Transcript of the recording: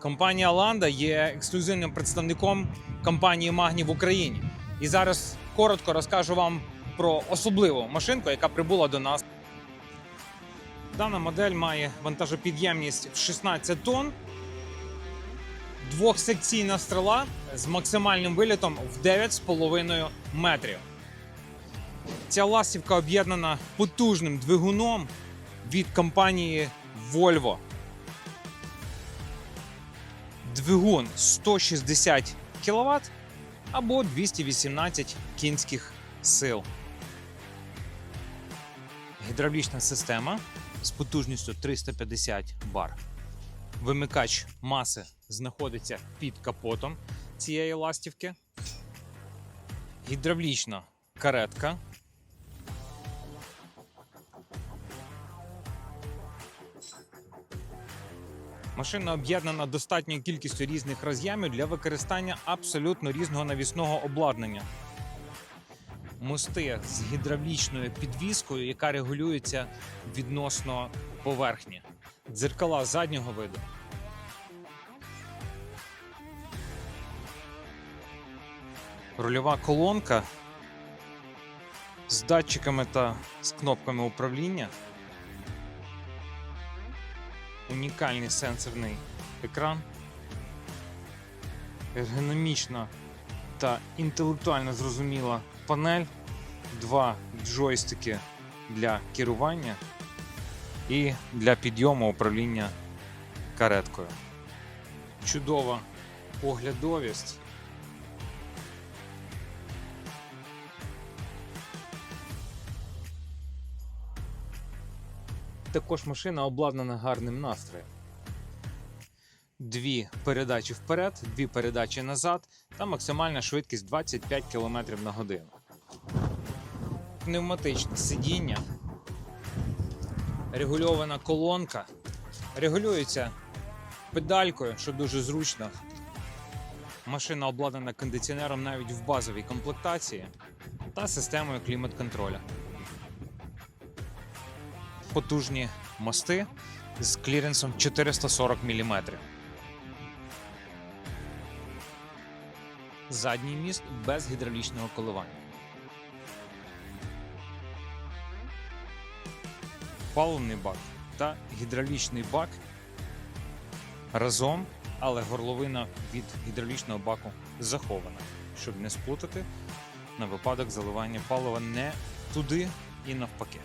Компанія Ланда є ексклюзивним представником компанії Магні в Україні. І зараз коротко розкажу вам про особливу машинку, яка прибула до нас. Дана модель має вантажопідємність в 16 тонн, двохсекційна стрела з максимальним вилітом в 9,5 метрів. Ця ластівка об'єднана потужним двигуном від компанії Volvo. Двигун 160 кВт або 218 кінських сил. Гідравлічна система з потужністю 350 бар. Вимикач маси знаходиться під капотом цієї ластівки. Гідравлічна каретка. Машина об'єднана достатньою кількістю різних роз'ємів для використання абсолютно різного навісного обладнання. Мости з гідравлічною підвіскою, яка регулюється відносно поверхні. Дзеркала заднього виду. Рульова колонка з датчиками та з кнопками управління. Унікальний сенсорний екран. Ергономічна та інтелектуально зрозуміла панель, два джойстики для керування і для підйому управління кареткою. Чудова оглядовість. Також машина обладнана гарним настроєм. Дві передачі вперед, дві передачі назад та максимальна швидкість 25 км на годину. Пневматичне сидіння, регульована колонка, регулюється педалькою, що дуже зручно. Машина обладнана кондиціонером навіть в базовій комплектації та системою клімат-контроля. Потужні мости з кліренсом 440 мм. Задній міст без гідравлічного коливання. Паливний бак та гідравлічний бак разом, але горловина від гідравлічного баку захована, щоб не сплутати на випадок заливання палива не туди і навпаки.